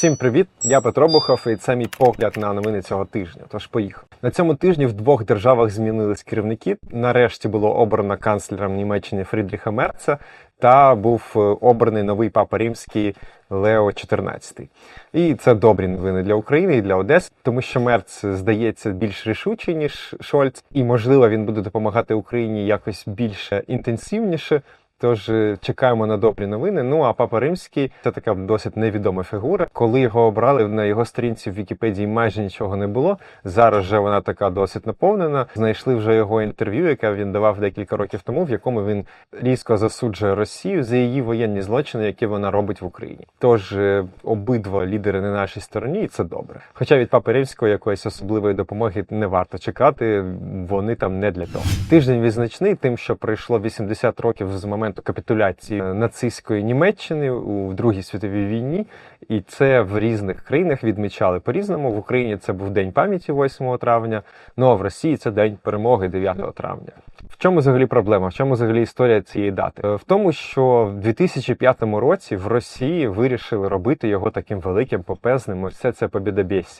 Всім привіт! Я Петро Бухов, і це мій погляд на новини цього тижня. Тож поїхав. На цьому тижні в двох державах змінились керівники. Нарешті було обрано канцлером Німеччини Фрідріха Мерца та був е, обраний новий папа римський Лео XIV. І це добрі новини для України і для Одеси, тому що Мерц здається більш рішучий ніж Шольц, і можливо він буде допомагати Україні якось більше інтенсивніше. Тож е, чекаємо на добрі новини. Ну а папа римський це така досить невідома фігура. Коли його обрали на його сторінці в Вікіпедії майже нічого не було. Зараз же вона така досить наповнена. Знайшли вже його інтерв'ю, яке він давав декілька років тому, в якому він різко засуджує Росію за її воєнні злочини, які вона робить в Україні. Тож е, обидва лідери на нашій стороні, і це добре. Хоча від папи римського якоїсь особливої допомоги не варто чекати, вони там не для того. Тиждень відзначний тим, що пройшло 80 років з моменту капітуляції нацистської Німеччини у Другій світовій війні, і це в різних країнах відмічали по-різному. В Україні це був день пам'яті 8 травня. Ну а в Росії це день перемоги 9 травня. В чому взагалі проблема? В чому взагалі історія цієї дати? В тому, що в 2005 році в Росії вирішили робити його таким великим попезним. Ось це це.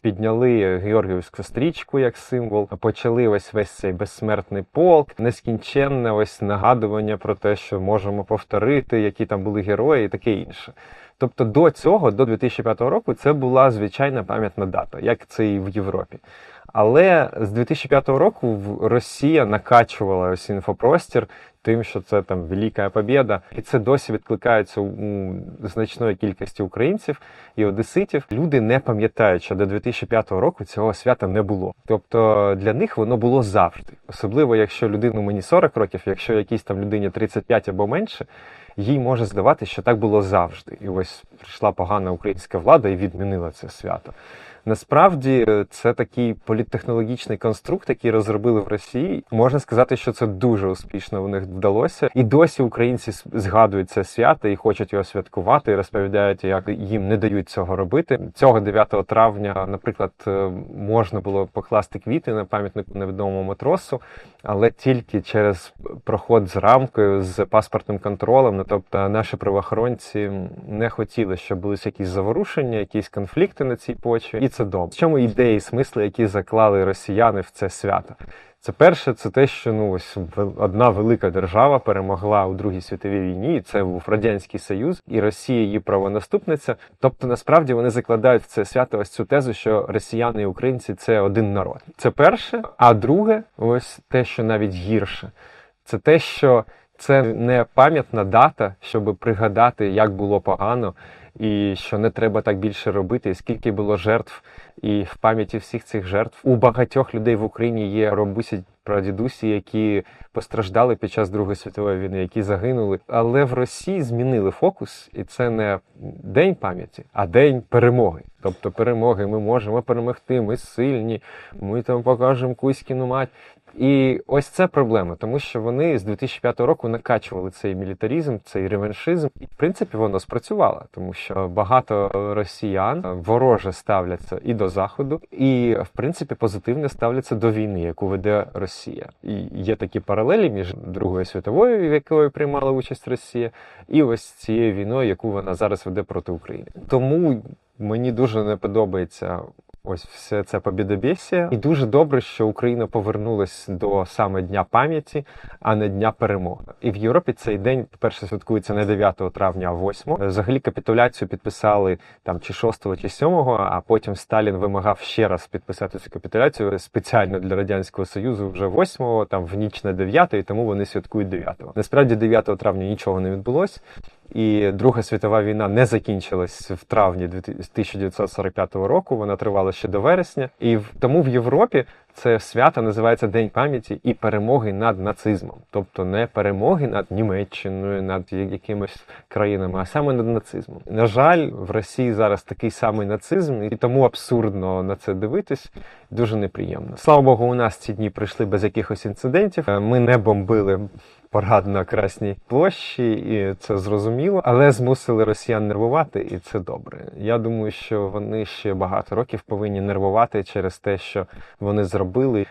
Підняли Георгіївську стрічку як символ, почали ось весь цей безсмертний полк, нескінченне ось нагадування про те, що можемо повторити, які там були герої, і таке інше. Тобто до цього, до 2005 року, це була звичайна пам'ятна дата, як це і в Європі. Але з 2005 року Росія накачувала ось інфопростір тим, що це там велика побєда, і це досі відкликається у значної кількості українців і одеситів. Люди не пам'ятають, що до 2005 року цього свята не було. Тобто для них воно було завжди, особливо якщо людину мені 40 років, якщо якійсь там людині 35 або менше. Їй може здавати, що так було завжди, і ось прийшла погана українська влада і відмінила це свято. Насправді е, це такий політтехнологічний конструкт, який розробили в Росії. Можна сказати, що це дуже успішно у них вдалося, і досі українці згадують це свято і хочуть його святкувати, і розповідають, як їм не дають цього робити. Цього 9 травня, наприклад, е, можна було покласти квіти на пам'ятнику невідомому матросу, але тільки через проход з рамкою з паспортним контролем. Ну тобто наші правоохоронці не хотіли, щоб були якісь заворушення, якісь конфлікти на цій почві це добре. В чому ідеї, смисли, які заклали росіяни в це свято? Це перше, це те, що ну ось одна велика держава перемогла у Другій світовій війні, і це був радянський союз, і Росія її правонаступниця. Тобто, насправді вони закладають в це свято ось цю тезу, що росіяни і українці це один народ. Це перше. А друге, ось те, що навіть гірше, це те, що це не пам'ятна дата, щоб пригадати, як було погано і що не треба так більше робити, і скільки було жертв, і в пам'яті всіх цих жертв у багатьох людей в Україні є робусі прадідусі, які постраждали під час Другої світової війни, які загинули. Але в Росії змінили фокус, і це не день пам'яті, а день перемоги. Тобто перемоги ми можемо перемогти, ми сильні, ми там покажемо Кузькіну мать. І ось це проблема, тому що вони з 2005 року накачували цей мілітарізм, цей реваншизм, і в принципі воно спрацювало, тому що багато росіян вороже ставляться і до заходу, і в принципі позитивно ставляться до війни, яку веде Росія. І є такі паралелі між Другою світовою, в якої приймала участь Росія, і ось цією війною, яку вона зараз веде проти України. Тому мені дуже не подобається Ось все це побідобєсія. І дуже добре, що Україна повернулась до саме Дня пам'яті, а не Дня перемоги. І в Європі цей день, по-перше, святкується не 9 травня, а 8. Взагалі капітуляцію підписали там чи 6, чи 7, а потім Сталін вимагав ще раз підписати цю капітуляцію спеціально для радянського союзу вже 8, там в ніч на 9, і тому вони святкують 9. Насправді 9 травня нічого не відбулось. І Друга світова війна не закінчилась в травні 1945 року. Вона тривала ще до вересня, і тому в Європі це свято називається День пам'яті і перемоги над нацизмом, тобто не перемоги над Німеччиною, над якимись країнами, а саме над нацизмом. На жаль, в Росії зараз такий самий нацизм, і тому абсурдно на це дивитись. Дуже неприємно. Слава Богу, у нас ці дні прийшли без якихось інцидентів. Ми не бомбили парад на Красній площі, і це зрозуміло, але змусили росіян нервувати, і це добре. Я думаю, що вони ще багато років повинні нервувати через те, що вони зробили,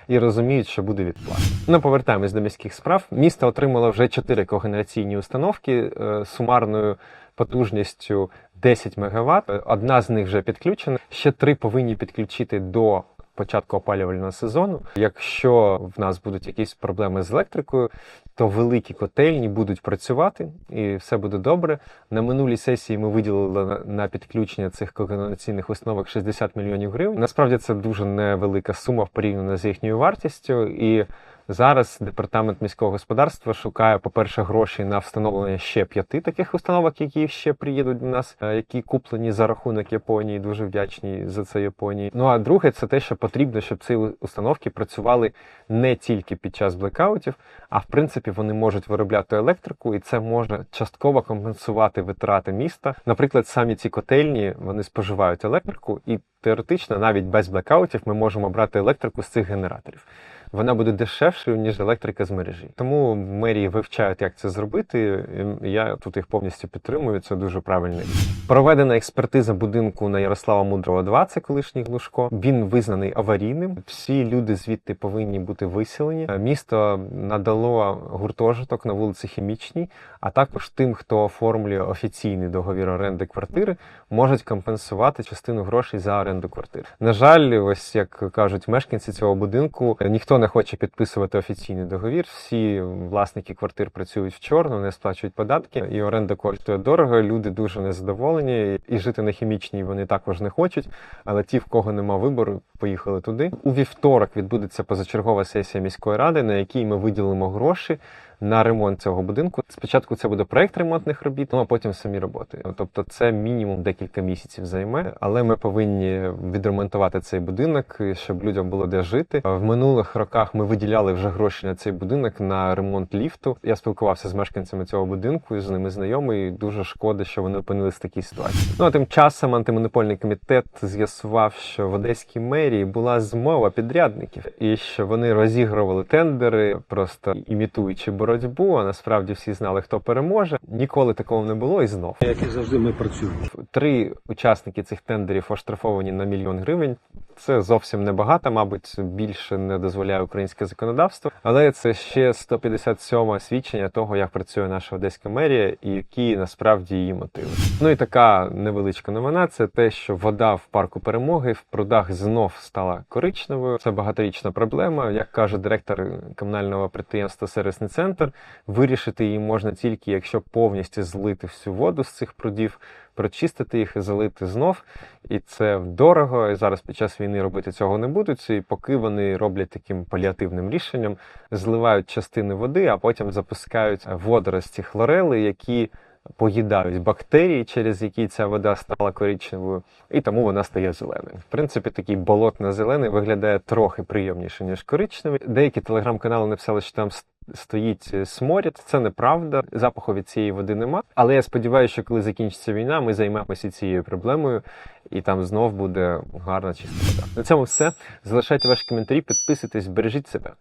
і розуміють, що буде відплата. Ну, повертаємось до міських справ. Місто отримало вже чотири когенераційні установки е, сумарною потужністю 10 МВт. Одна з них вже підключена. Ще три повинні підключити до початку опалювального сезону. Якщо в нас будуть якісь проблеми з електрикою, то великі котельні будуть працювати і все буде добре. На минулій сесії ми виділили на- підключення цих когенераційних установок 60 мільйонів гривень. Насправді це дуже невелика сума порівняно з їхньою вартістю. І зараз департамент міського господарства шукає, по-перше, гроші на встановлення ще п'яти таких установок, які ще приїдуть до нас, е, які куплені за рахунок Японії. Дуже вдячні за це Японії. Ну а друге, це те, що потрібно, щоб ці установки працювали не тільки під час блекаутів, а в принципі вони можуть виробляти електрику, і це може частково компенсувати витрати міста. Наприклад, самі ці котельні вони споживають електрику, і теоретично навіть без блекаутів ми можемо брати електрику з цих генераторів. Вона буде дешевшою ніж електрика з мережі. Тому мерії вивчають, як це зробити. і Я тут їх повністю підтримую. Це дуже правильно. Проведена експертиза будинку на Ярослава Мудрого 2, це колишній Глушко. Він визнаний аварійним. Всі люди звідти повинні бути виселені. Місто надало гуртожиток на вулиці Хімічній, а також тим, хто оформлює офіційний договір оренди квартири, можуть компенсувати частину грошей за оренду квартири. На жаль, ось як кажуть мешканці цього будинку, ніхто не хоче підписувати офіційний договір. Всі власники квартир працюють в чорну, не сплачують податки, і оренда коштує дорого. Люди дуже незадоволені, і жити на хімічній вони також не хочуть. Але ті, в кого нема вибору, поїхали туди. У вівторок відбудеться позачергова сесія міської ради, на якій ми виділимо гроші. На ремонт цього будинку спочатку це буде проект ремонтних робіт, ну а потім самі роботи. Тобто це мінімум декілька місяців займе, але ми повинні відремонтувати цей будинок, щоб людям було де жити. В минулих роках ми виділяли вже гроші на цей будинок на ремонт ліфту. Я спілкувався з мешканцями цього будинку і з ними знайомий. Дуже шкода, що вони опинились в такій ситуації. Ну а тим часом антимонопольний комітет з'ясував, що в Одеській мерії була змова підрядників, і що вони розігрували тендери, просто імітуючи боротьбу. А насправді всі знали, хто переможе. Ніколи такого не було і знов. Як і завжди, ми працюємо. Три учасники цих тендерів оштрафовані на мільйон гривень. Це зовсім небагато, мабуть, більше не дозволяє українське законодавство, але це ще 157 свідчення того, як працює наша одеська мерія і які насправді її мотиви. Ну і така невеличка новина це те, що вода в парку перемоги в прудах знов стала коричневою. Це багаторічна проблема. Як каже директор комунального підприємства Сервісний центр, вирішити її можна тільки якщо повністю злити всю воду з цих прудів прочистити їх і залити знов. І це дорого. І зараз під час війни робити цього не будуть. І поки вони роблять таким паліативним рішенням, зливають частини води, а потім запускають водорості хлорели, які поїдають бактерії, через які ця вода стала коричневою, і тому вона стає зеленою. В принципі, такий болотно-зелений виглядає трохи приємніше, ніж коричневий. Деякі телеграм-канали написали, що там стоїть е, сморід. Це неправда. Запаху від цієї води нема. Але я сподіваюся, що коли закінчиться війна, ми займемося цією проблемою, і там знов буде гарна чиста вода. На цьому все. Залишайте ваші коментарі, підписуйтесь, бережіть себе.